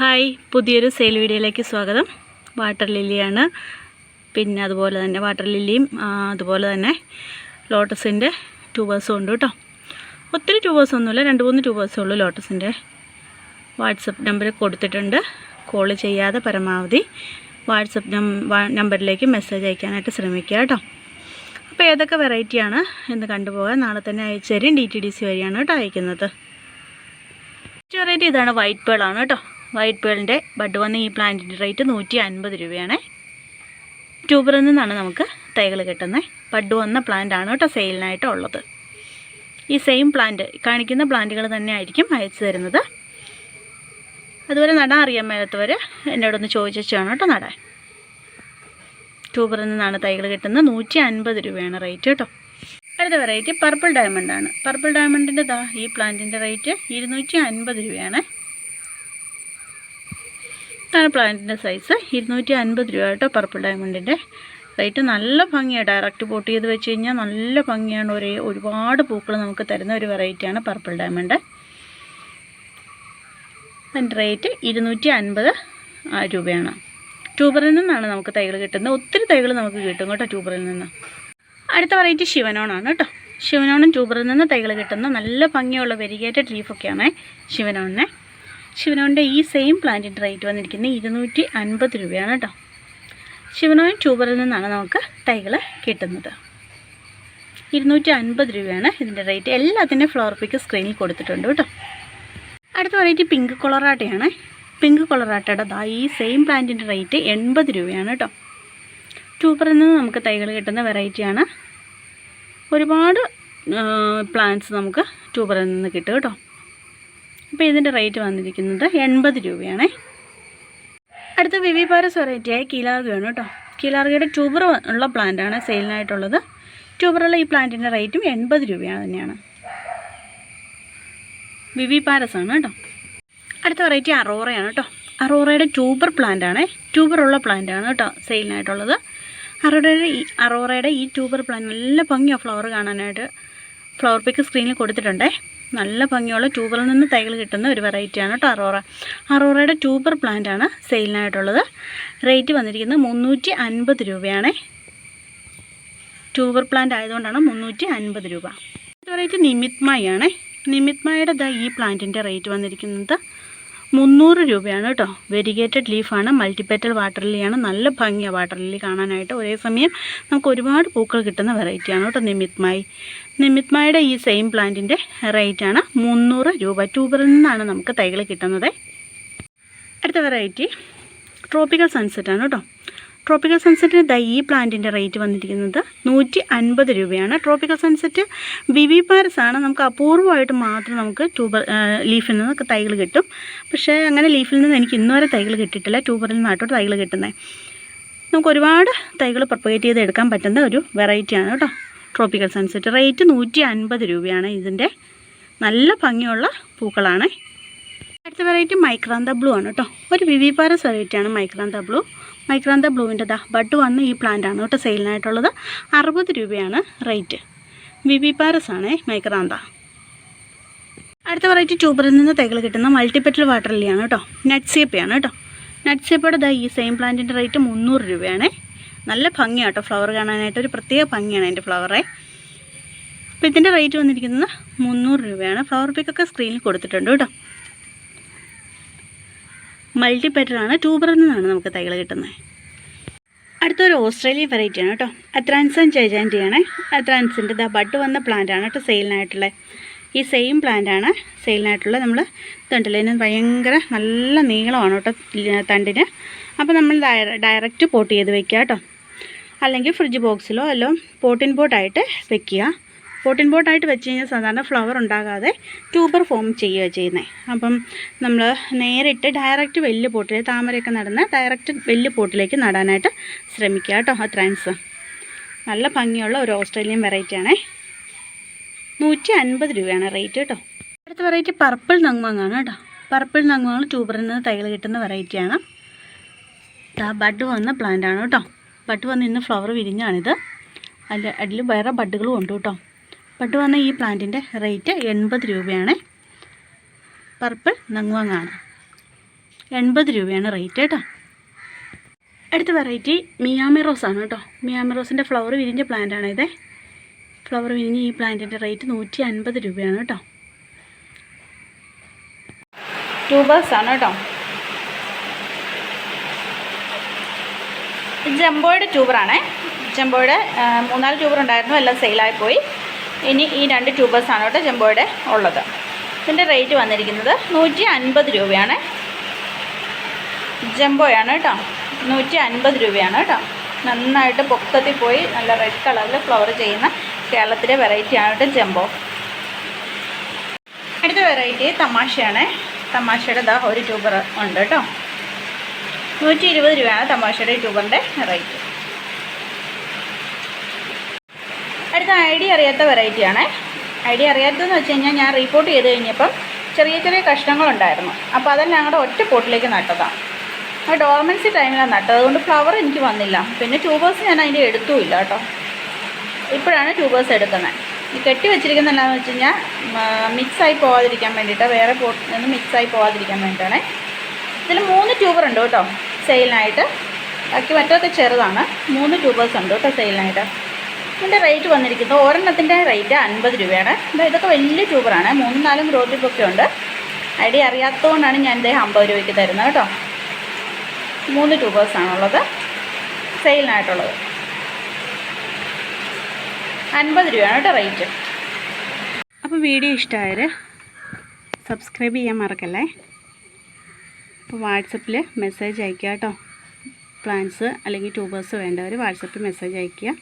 Hi പുതിയൊരു sale വീഡിയോയിലേക്ക് സ്വാഗതം. വാട്ടർ ലില്ലിയാണ്. പിന്നെ അതുപോലെ തന്നെ വാട്ടർ ലില്ലിയും അതുപോലെ തന്നെ ലോട്ടസിന്റെ ട്യൂബേഴ്സും ഉണ്ട് കേട്ടോ. ഒത്തിരി ട്യൂബേഴ്സ് ഒന്നുമില്ല രണ്ട് മൂന്ന് ട്യൂബേഴ്സേ ഉള്ളൂ ലോട്ടസിന്റെ. വാട്സപ്പ് നമ്പർ കൊടുത്തിട്ടുണ്ട്. കോൾ ചെയ്യാതെ പരമാവധി വാട്സപ്പ് നമ്പറിലേക്ക് മെസ്സേജ് അയക്കാനായിട്ട് ശ്രമിക്കുക കേട്ടോ. അപ്പോൾ ഏതൊക്കെ വെറൈറ്റിയാണ് എന്ന് കണ്ടുപോകാൻ നാളെ തന്നെ അയച്ചു തരും ഡി ടി ഡി സി വഴിയാണ് കേട്ടോ അയക്കുന്നത്. വെറൈറ്റി ഇതാണ് വൈറ്റ് പേൾ ആണ് കേട്ടോ. വൈറ്റ് പേളിന്റെ ബഡ് വന്ന ഈ പ്ലാന്റിന്റെ റേറ്റ് നൂറ്റി അൻപത് രൂപയാണ്. ട്യൂബറിൽ നിന്നാണ് നമുക്ക് തൈകൾ കിട്ടുന്നത് ബഡ് വന്ന പ്ലാന്റ് ആണ് കേട്ടോ സെയിലിനായിട്ട് ഉള്ളത്. ഈ സെയിം പ്ലാന്റ് കാണിക്കുന്ന പ്ലാന്റുകൾ തന്നെ ആയിരിക്കും അയച്ചു തരുന്നത്. അതുപോലെ നടാൻ അറിയാൻ മേലത്തവർ എന്നോടൊന്ന് ചോദിച്ചാണ് കേട്ടോ നടാൻ. ട്യൂബറിൽ നിന്നാണ് തൈകൾ കിട്ടുന്നത്. നൂറ്റി അൻപത് രൂപയാണ് റേറ്റ് കേട്ടോ. അടുത്ത വെറൈറ്റി പർപ്പിൾ ഡയമണ്ട് ആണ്. പർപ്പിൾ ഡയമണ്ടിന്റെ ദാ ഈ പ്ലാന്റിന്റെ റേറ്റ് ഇരുന്നൂറ്റി അൻപത് രൂപയാണ്. ഇതാണ് പ്ലാന്റിന്റെ സൈസ് ഇരുന്നൂറ്റി അൻപത് രൂപ കേട്ടോ പർപ്പിൾ ഡയമണ്ടിന്റെ റേറ്റ് നല്ല ഭംഗിയാണ് ഡയറക്റ്റ് പോട്ട് ചെയ്ത് വെച്ച് കഴിഞ്ഞാൽ നല്ല ഭംഗിയാണ്. ഒരേ ഒരുപാട് പൂക്കൾ നമുക്ക് തരുന്ന ഒരു വെറൈറ്റിയാണ് പർപ്പിൾ ഡയമണ്ട് അതിന്റെ റേറ്റ് ഇരുന്നൂറ്റി അൻപത് രൂപയാണ്. ട്യൂബറിൽ നിന്നാണ് നമുക്ക് തൈകൾ കിട്ടുന്നത്. ഒത്തിരി തൈകൾ നമുക്ക് കിട്ടും കേട്ടോ ട്യൂബറിൽ നിന്ന്. അടുത്ത വെറൈറ്റി ശിവനോണാണ് കേട്ടോ. ശിവനോണും ട്യൂബറിൽ നിന്ന് തൈകൾ കിട്ടുന്ന നല്ല ഭംഗിയുള്ള വെരിഗേറ്റഡ് ലീഫൊക്കെയാണ് ശിവനോണിനെ ശിവനോണിന്റെ ഈ സെയിം പ്ലാന്റിന്റെ റേറ്റ് വന്നിരിക്കുന്നത് ഇരുന്നൂറ്റി അൻപത് രൂപയാണ് കേട്ടോ. ശിവനോയിൻ ട്യൂബറിൽ നിന്നാണ് നമുക്ക് തൈകൾ കിട്ടുന്നത്. ഇരുന്നൂറ്റി അൻപത് രൂപയാണ് ഇതിന്റെ റേറ്റ് എല്ലാത്തിന്റെയും ഫ്ലോർ പിക്ക് സ്ക്രീനിൽ കൊടുത്തിട്ടുണ്ട് കേട്ടോ. അടുത്ത വെറൈറ്റി പിങ്ക് കൊളറാട്ടയാണ് പിങ്ക് കൊളറാട്ടയുടെ ദാ ഈ സെയിം പ്ലാന്റിന്റെ റേറ്റ് എൺപത് രൂപയാണ് കേട്ടോ. ട്യൂബറിൽ നിന്ന് നമുക്ക് തൈകൾ കിട്ടുന്ന വെറൈറ്റിയാണ് ഒരുപാട് പ്ലാന്റ്സ് നമുക്ക് ട്യൂബറിൽ നിന്ന് കിട്ടും കേട്ടോ. അപ്പോൾ ഇതിന്റെ റേറ്റ് വന്നിരിക്കുന്നത് എൺപത് രൂപയാണ്. അടുത്ത വിവി പാരസ് വെറൈറ്റിയായ കീലാർഗയാണ് കേട്ടോ. കീലാർഗയുടെ ട്യൂബർ ഉള്ള പ്ലാന്റാണ് സെയിലിനായിട്ടുള്ളത് ട്യൂബറുള്ള ഈ പ്ലാന്റിന്റെ റേറ്റും എൺപത് രൂപയാണ് തന്നെയാണ്. വിവി പാരസ് ആണ് കേട്ടോ. അടുത്ത വെറൈറ്റി അറോറയാണ് കേട്ടോ. അറോറയുടെ ട്യൂബർ പ്ലാന്റ് ആണ്. ട്യൂബർ ഉള്ള പ്ലാന്റ് ആണ് കേട്ടോ സെയിലിനായിട്ടുള്ളത് അറോറയുടെ ഈ അറോറയുടെ ഈ ട്യൂബർ പ്ലാന്റ് നല്ല ഭംഗിയാണ് ഫ്ലവർ കാണാനായിട്ട്. ഫ്ലവർ പിക്ക് സ്ക്രീനിൽ കൊടുത്തിട്ടുണ്ടേ. നല്ല ഭംഗിയുള്ള ട്യൂബറിൽ നിന്ന് തൈകൾ കിട്ടുന്ന ഒരു വെറൈറ്റിയാണ് കേട്ടോ അറോറ. അറോറയുടെ ട്യൂബർ പ്ലാന്റ് ആണ് സെയിലിനായിട്ടുള്ളത്. റേറ്റ് വന്നിരിക്കുന്നത് മുന്നൂറ്റി അൻപത് രൂപയാണേ. ട്യൂബർ പ്ലാന്റ് ആയതുകൊണ്ടാണ് മുന്നൂറ്റി അൻപത് രൂപ വെറൈറ്റി നിമിത്മായി ആണ്. നിമിത്മായുടെ ദാ ഈ പ്ലാന്റിന്റെ റേറ്റ് വന്നിരിക്കുന്നത് മുന്നൂറ് രൂപയാണ് കേട്ടോ വെരിഗേറ്റഡ് ലീഫാണ് മൾട്ടിപ്പറ്റൽ വാട്ടർ ലില്ലിയാണ് നല്ല ഭംഗിയാണ് വാട്ടർ ലില്ലി കാണാനായിട്ട്. ഒരേ സമയം നമുക്ക് ഒരുപാട് പൂക്കൾ കിട്ടുന്ന വെറൈറ്റിയാണ് കേട്ടോ നിമിത്മായി നിമിത്മായുടെ ഈ സെയിം പ്ലാന്റിന്റെ റേറ്റാണ് മുന്നൂറ് രൂപ. ട്യൂബറിൽ നിന്നാണ് നമുക്ക് തൈകൾ കിട്ടുന്നത്. അടുത്ത വെറൈറ്റി ട്രോപ്പിക്കൽ സൺസെറ്റാണ് കേട്ടോ. ട്രോപ്പിക്കൽ സൺസെറ്റിന് ദ ഈ പ്ലാന്റിന്റെ റേറ്റ് വന്നിരിക്കുന്നത് നൂറ്റി അൻപത് രൂപയാണ്. ട്രോപ്പിക്കൽ സൺസെറ്റ് വിവി പാരസ് ആണ്. നമുക്ക് അപൂർവമായിട്ട് മാത്രം നമുക്ക് ട്യൂബർ ലീഫിൽ നിന്ന് തൈകൾ കിട്ടും. പക്ഷേ അങ്ങനെ ലീഫിൽ നിന്ന് എനിക്ക് ഇന്നുവരെ തൈകൾ കിട്ടിയിട്ടില്ല. ട്യൂബറിൽ നിന്നായിട്ടോ തൈകൾ കിട്ടുന്നത് നമുക്ക് ഒരുപാട് തൈകൾ പ്രൊപ്പഗേറ്റ് ചെയ്ത് എടുക്കാൻ പറ്റുന്ന ഒരു വെറൈറ്റിയാണ് കേട്ടോ. ട്രോപ്പിക്കൽ സൺസെറ്റ് റേറ്റ് നൂറ്റി അൻപത് രൂപയാണ് ഇതിന്റെ നല്ല ഭംഗിയുള്ള പൂക്കളാണ്. അടുത്ത വെറൈറ്റി മൈക്രാന്ത ബ്ലൂ ആണ് കേട്ടോ. ഒരു വിവി പാരസ് വെറൈറ്റിയാണ് മൈക്രാന്ത ബ്ലൂ മൈക്രാന്ത ബ്ലൂവിന്റെ ദാ ബഡ് വന്ന് ഈ പ്ലാന്റ് ആണ് കേട്ടോ സെയിലിനായിട്ടുള്ളത് അറുപത് രൂപയാണ് റേറ്റ് വിവി പാരസ് ആണ് മൈക്രാന്ത അടുത്ത വെറൈറ്റി ട്യൂബറിൽ നിന്ന് തൈകൾ കിട്ടുന്ന മൾട്ടിപ്പറ്റൽ വാട്ടർ ലിയാണ് കേട്ടോ. നെറ്റ്സേപ്പയാണ് കേട്ടോ. നെറ്റ്സേപ്പയുടെ ദാ ഈ സെയിം പ്ലാന്റിന്റെ റേറ്റ് മുന്നൂറ് രൂപയാണ്. നല്ല ഭംഗിയാണ് കേട്ടോ ഫ്ലവർ കാണാനായിട്ട്. ഒരു പ്രത്യേക ഭംഗിയാണ് അതിന്റെ ഫ്ലവറെ അപ്പോൾ ഇതിന്റെ റേറ്റ് വന്നിരിക്കുന്നത് മുന്നൂറ് രൂപയാണ്. ഫ്ലവർ പിക്കൊക്കെ സ്ക്രീനിൽ കൊടുത്തിട്ടുണ്ട് കേട്ടോ. മൾട്ടി പെറ്ററാണ് ട്യൂബറിൽ നിന്നാണ് നമുക്ക് തൈകൾ കിട്ടുന്നത്. അടുത്തൊരു ഓസ്ട്രേലിയൻ വെറൈറ്റിയാണ് കേട്ടോ. അത്രാൻസൻ ജൈജാന്റിയാണ് അത്രാൻസിന്റെ ദ ബഡ് വന്ന പ്ലാന്റ് ആണ് കേട്ടോ സെയിലിനായിട്ടുള്ളത് ഈ സെയിം പ്ലാന്റാണ് സെയിലിനായിട്ടുള്ള നമ്മൾ തണ്ടിൽ ഭയങ്കര നല്ല നീളമാണ് കേട്ടോ തണ്ടിന്. അപ്പോൾ നമ്മൾ ഡയറക്റ്റ് പോട്ട് ചെയ്ത് വെക്കുക കേട്ടോ. അല്ലെങ്കിൽ ഫ്രിഡ്ജ് ബോക്സിലോ അല്ലോ പോട്ടിൻ പോട്ടായിട്ട് വെക്കുക. പോട്ടിൻ പോട്ടായിട്ട് വെച്ച് കഴിഞ്ഞാൽ സാധാരണ ഫ്ലവർ ഉണ്ടാകാതെ ട്യൂബർ ഫോം ചെയ്യുക ചെയ്യുന്നത് അപ്പം നമ്മൾ നേരിട്ട് ഡയറക്റ്റ് വലിയ പോട്ടിൽ താമരയൊക്കെ നടന്ന് ഡയറക്റ്റ് വലിയ പോട്ടിലേക്ക് നടാനായിട്ട് ശ്രമിക്കുക കേട്ടോ അത്രാൻസ് നല്ല ഭംഗിയുള്ള ഒരു ഓസ്ട്രേലിയൻ വെറൈറ്റിയാണേ നൂറ്റി അൻപത് രൂപയാണ് റേറ്റ് കേട്ടോ. അടുത്ത വെറൈറ്റി പർപ്പിൾ നങ്മാങ്ങാണ് കേട്ടോ. പർപ്പിൾ നങ്മാങ്ങൾ ട്യൂബറിൽ നിന്ന് തൈകൾ കിട്ടുന്ന വെറൈറ്റിയാണ് ബഡ് വന്ന പ്ലാന്റ് ആണ് കേട്ടോ. ബഡ് വന്ന് ഇന്ന് ഫ്ലവർ വിരിഞ്ഞാണിത്. അതിൽ അതിൽ വേറെ ബഡുകളും ഉണ്ട് കേട്ടോ. ബഡ് വന്ന ഈ പ്ലാന്റിന്റെ റേറ്റ് എൺപത് രൂപയാണ്. പർപ്പിൾ നങ്ങുവങ്ങാണ് എൺപത് രൂപയാണ് റേറ്റ് കേട്ടോ. അടുത്ത വെറൈറ്റി മിയാമി റോസ് ആണ് കേട്ടോ. മിയാമി റോസിന്റെ ഫ്ലവർ വിരിഞ്ഞ പ്ലാന്റാണ് ഇതേ ഫ്ലവർ വിരിഞ്ഞ ഈ പ്ലാന്റിന്റെ റേറ്റ് നൂറ്റി അൻപത് രൂപയാണ് കേട്ടോ. ട്യൂബേഴ്സാണ് കേട്ടോ. ജംബോയുടെ ട്യൂബറാണേ. ജംബോയുടെ മൂന്നാൽ ട്യൂബർ ഉണ്ടായിരുന്നു എല്ലാം സെയിലായിപ്പോയി. ഇനി ഈ രണ്ട് ട്യൂബേഴ്സാണ് കേട്ടോ ജംബോയുടെ ഉള്ളത്. ഇതിന്റെ റേറ്റ് വന്നിരിക്കുന്നത് നൂറ്റി അൻപത് രൂപയാണ്. ജംബോയാണ് കേട്ടോ. നൂറ്റി അൻപത് രൂപയാണ് കേട്ടോ. നന്നായിട്ട് പൊക്കത്തിൽ പോയി നല്ല റെഡ് കളറിൽ ഫ്ലവർ ചെയ്യുന്ന കേരളത്തിലെ വെറൈറ്റിയാണ് കേട്ടോ ജംബോ. അടുത്ത വെറൈറ്റി തമാശയാണ്. തമാശയുടെ ദാ ഒരു ട്യൂബർ ഉണ്ട് കേട്ടോ. നൂറ്റി ഇരുപത് രൂപയാണ് തമാശയുടെ ട്യൂബറിന്റെ റേറ്റ്. അടുത്ത ഐ ഡി അറിയാത്ത വെറൈറ്റിയാണ് ഐ ഡി അറിയാത്തതെന്ന് വെച്ച് കഴിഞ്ഞാൽ ഞാൻ റിപ്പോർട്ട് ചെയ്ത് കഴിഞ്ഞപ്പം ചെറിയ ചെറിയ കഷ്ണങ്ങളുണ്ടായിരുന്നു. അപ്പോൾ അതെല്ലാം ഞങ്ങളുടെ ഒറ്റ പോട്ടിലേക്ക് നട്ടതാണ്. ആ ഡോർമൻസി ടൈമിലാണ് നട്ടത്. അതുകൊണ്ട് ഫ്ലവർ എനിക്ക് വന്നില്ല. പിന്നെ ട്യൂബേഴ്സ് ഞാൻ അതിന്റെ എടുത്തുമില്ല കേട്ടോ. ഇപ്പോഴാണ് ട്യൂബേഴ്സ് എടുക്കുന്നത്. ഈ കെട്ടി വെച്ചിരിക്കുന്ന എന്താണെന്ന് വെച്ച് കഴിഞ്ഞാൽ മിക്സായി പോകാതിരിക്കാൻ വേണ്ടിയിട്ട് വേറെ പോട്ടിൽ നിന്ന് മിക്സായി പോകാതിരിക്കാൻ വേണ്ടിയിട്ടാണ്. ഇതിൽ മൂന്ന് ട്യൂബർ ഉണ്ട് കേട്ടോ. സെയിലിനായിട്ട് ബാക്കി മറ്റൊക്കെ ചെറുതാണ്. മൂന്ന് ട്യൂബേഴ്സ് ഉണ്ട് കേട്ടോ സെയിലിനായിട്ട് ഇതിന്റെ റേറ്റ് വന്നിരിക്കുന്നത് ഒരെണ്ണത്തിന്റെ റേറ്റ് അൻപത് രൂപയാണ്. ഇതൊക്കെ വലിയ ട്യൂബറാണ് മൂന്നും നാലും ഗ്രോ ട്യൂബൊക്കെ ഉണ്ട്. ഐഡിയ അറിയാത്തതുകൊണ്ടാണ് ഞാൻ ഇതേ അമ്പത് രൂപയ്ക്ക് തരുന്നത് കേട്ടോ. മൂന്ന് ട്യൂബേഴ്സാണുള്ളത് സെയിലിനായിട്ടുള്ളത് അൻപത് രൂപയാണ് കേട്ടോ റേറ്റ് അപ്പോൾ വീഡിയോ ഇഷ്ടമായാൽ സബ്സ്ക്രൈബ് ചെയ്യാൻ മറക്കല്ലേ? അപ്പോൾ വാട്സപ്പിൽ മെസ്സേജ് അയക്കുക കേട്ടോ. പ്ലാൻസ് അല്ലെങ്കിൽ ട്യൂബേഴ്സ് വേണ്ടവർ വാട്സപ്പിൽ മെസ്സേജ് അയയ്ക്കുക.